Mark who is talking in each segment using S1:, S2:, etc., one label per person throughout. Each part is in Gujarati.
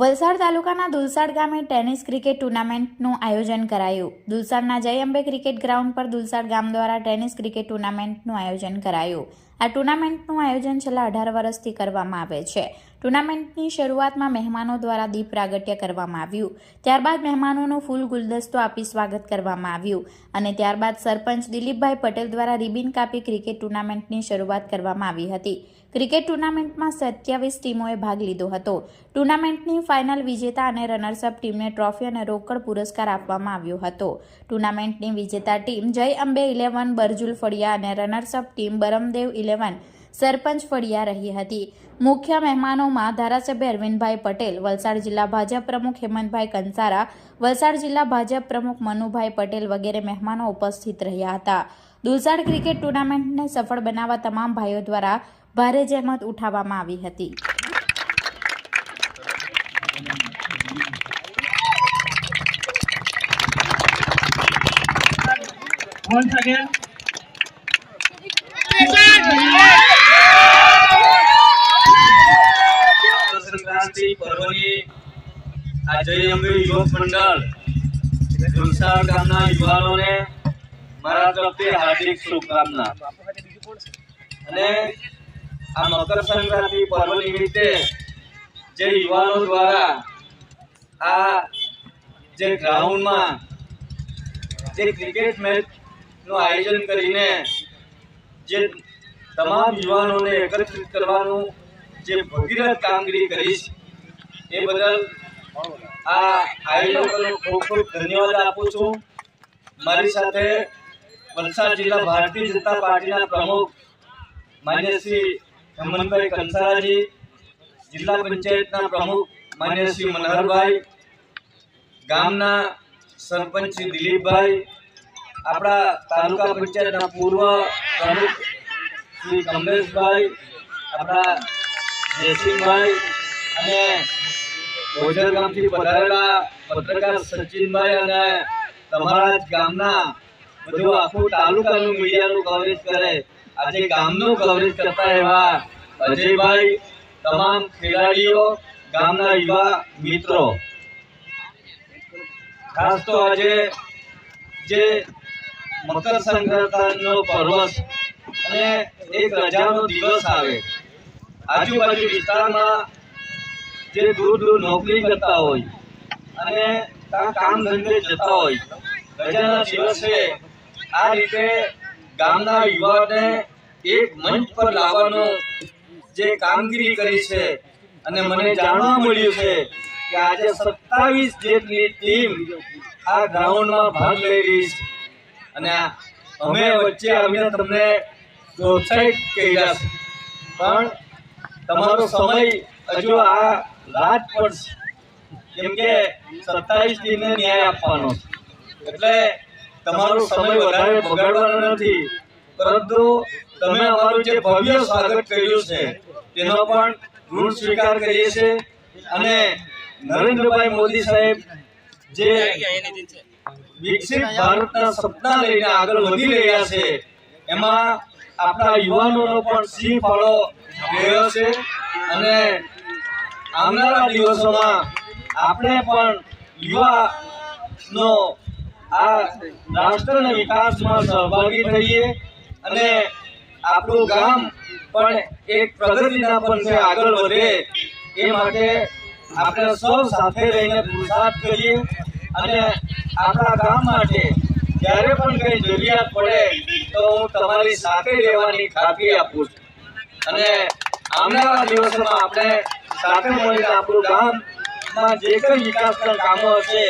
S1: વલસાડ તાલુકાના દુલસાડ ગામે ટેનિસ ક્રિકેટ ટુર્નામેન્ટનું આયોજન કરાયું. દુલસાડના જય અંબે ક્રિકેટ ગ્રાઉન્ડ પર દુલસાડ ગામ દ્વારા ટેનિસ ક્રિકેટ ટુર્નામેન્ટનું આયોજન કરાયું. આ ટુર્નામેન્ટનું આયોજન છેલ્લા અઢાર વર્ષથી કરવામાં આવે છે. ટુર્નામેન્ટની શરૂઆતમાં મહેમાનો દ્વારા દીપ પ્રાગટ્ય કરવામાં આવ્યું. ત્યારબાદ મહેમાનોનો ફૂલ ગુલદસ્તો આપી સ્વાગત કરવામાં આવ્યું અને ત્યારબાદ સરપંચ દિલીપભાઈ પટેલ દ્વારા રિબિન કાપી ક્રિકેટ ટુર્નામેન્ટની શરૂઆત કરવામાં આવી હતી. ક્રિકેટ ટુર્નામેન્ટમાં સત્યાવીસ ટીમોએ ભાગ લીધો હતો. ટુર્નામેન્ટની ફાઇનલ વિજેતા અને રનર્સઅપ ટીમને ટ્રોફી અને રોકડ પુરસ્કાર આપવામાં આવ્યો હતો. ટુર્નામેન્ટની વિજેતા ટીમ જય અંબે ઇલેવન, બરજુલ ફળિયા અને runners up team Baramdev eleven sarpanch ફળિયા રહી હતી. મુખ્ય મહેમાનોમાં ધારાસભ્ય અરવિંદભાઈ પટેલ, વલસાડ જિલ્લા ભાજપ પ્રમુખ હેમંતભાઈ કંસારા, વલસાડ જિલ્લા ભાજપ પ્રમુખ મનુભાઈ પટેલ વગેરે મહેમાનો ઉપસ્થિત રહ્યા હતા. દુલસાડ ક્રિકેટ ટુર્નામેન્ટને સફળ બનાવવા તમામ ભાઈઓ દ્વારા ભારે જહેમત ઉઠાવવામાં આવી હતી.
S2: Once again. સંક્રાંતિ પર્વની આ જય અંબે યુવક મંડળ. ગુલસાડ ગામના યુવાનોને મારા તરફથી હાર્દિક શુભકામના. અને આ મકર સંક્રાંતિ પર્વ નિમિત્તે જે યુવાનો દ્વારા આ જે ગ્રાઉન્ડમાં જે ક્રિકેટ મેચનું આયોજન કરીને જે તમામ યુવાનોને એકત્રિત કરવાનું જે ભગીરથ કામગીરી કરી છે એ બદલ આ આયોજકોનો ખૂબ ખૂબ ધન્યવાદ આપું છું. મારી સાથે વલસાડ જિલ્લા ભારતીય જનતા પાર્ટીના પ્રમુખ માન્ય શ્રી હેમંતભાઈ કંસારાજી, જિલ્લા પંચાયતના પ્રમુખ માન્ય શ્રી મનહરભાઈ, ગામના સરપંચ શ્રી દિલીપભાઈ, આપણા તાલુકા પંચાયતના પૂર્વ પ્રમુખ શ્રી કમલેશભાઈ, આપણા જયસિંહભાઈ અને બોજર ગામથી પધારેલા પત્રકાર સચિનભાઈ અને તમારા ગામના બધું આખું તાલુકાનું મીડિયાનું કવરેજ કરે. આજે ગામનું કવરેજ કરતા એવા અજયભાઈ, તમામ ખેલાડીઓ, ગામના યુવા મિત્રો. ખાસ તો આજે જે મકર સંક્રાંતિનો અને એક રજાનો દિવસ આવે. આજુબાજુ વિસ્તારમાં જે દૂર દૂર નોકરી કરતા હોય અને કામ ધંધે જતા હોય. રજાના દિવસે આ રીતે ગામના યુવાને એક મંચ પર લાવવાનો જે કામગીરી કરી છે અને મને જાણવા મળ્યું છે કે આજે સત્તાવીસ જેટલી ટીમ આ ગ્રાઉન્ડમાં ભાગ લઈ રહી છે. અને અમે વચ્ચે આવીને તમને પ્રોત્સાહિત કર્યા છે. પણ તમારો સમય હજુ આ રાત પડશે કેમ કે સત્તાવીસ ટીમને ન્યાય આપવાનો એટલે તમારો સમય વધારે બગાડવાનો નથી. પરંતુ તમે અમારું જે ભવ્ય સ્વાગત કર્યું છે, તેનો પણ ઋણ સ્વીકાર કરીએ છીએ. અને નરેન્દ્રભાઈ મોદી સાહેબ જે વિકસિત ભારતના સપના લઈને આગળ વધી રહ્યા છે, એમાં આપણા યુવાનોનો પણ સિંહ ફાળો રહ્યો છે. અને આવનારા દિવસોમાં આપણે પણ યુવાનો આ રાષ્ટ્રના વિકાસમાં સહભાગી થઈએ અને આપણું ગામ પણ એક પ્રગતિના પંથે આગળ વધે એ માટે આપણે સૌ સાથે રહીને પુરુષાર્થ કરીએ અને આપણા ગામ માટે જ્યારે પણ કંઈ જરૂરિયાત પડે તો હું તમારી સાથે રહેવાની ખાતરી આપું છું. અને આવનારા દિવસોમાં આપણે સાથે મળીને આપણું ગામમાં જે કંઈ વિકાસના કામો હશે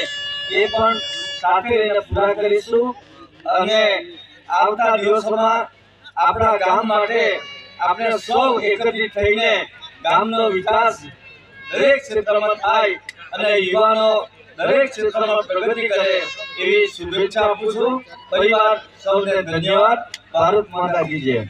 S2: એ પણ સાથે રહીને પૂરા કરીશું. અને આવતા દિવસોમાં આપણા ગામ માટે આપણે સૌ એકત્રિત થઈને ગામનો વિકાસ દરેક ક્ષેત્રમાં થાય અને યુવાનો દરેક ક્ષેત્રમાં પ્રગતિ કરે એવી શુભેચ્છા આપું છું. પરિવાર સૌને ધન્યવાદ. ભારત માતા કી જય.